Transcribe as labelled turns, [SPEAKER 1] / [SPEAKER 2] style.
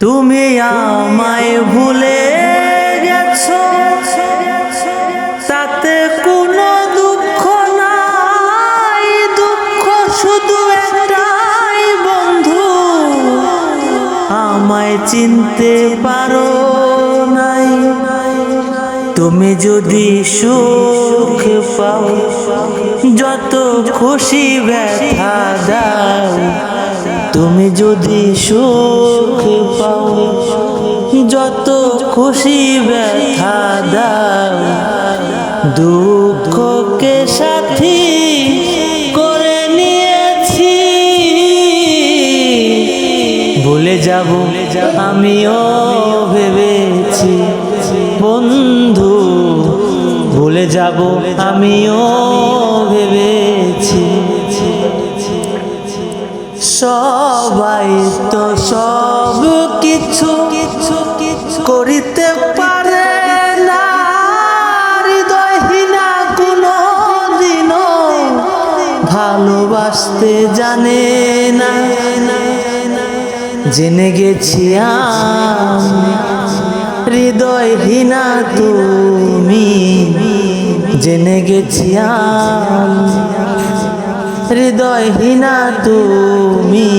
[SPEAKER 1] তুমি আমায় ভুলে গেছো। তাতে কোনো দুঃখ নাই। দুঃখ শুধু একটাই বন্ধু। আমায় চিনতে পারো নাই। তুমি যদি সুখ পাও, যত খুশি ব্যথা দাও। তুমি যদি সুখ পাও, যত খুশি ব্যথা দাও, দুঃখকে সাথী করে নিয়েছি। ভুলে যাব আমিও ভেবেছি, বন্ধু, ভুলে যাব আমিও সবাই তো সব কিছু কিছু কিছু করিতে পারে না। হৃদয়হীনা কোনো দিনও ভালোবাসতে জানে না। জেনে গেছি হৃদয়হীনা তুমি। জেনে গেছি হৃদয়হীনা তুমি।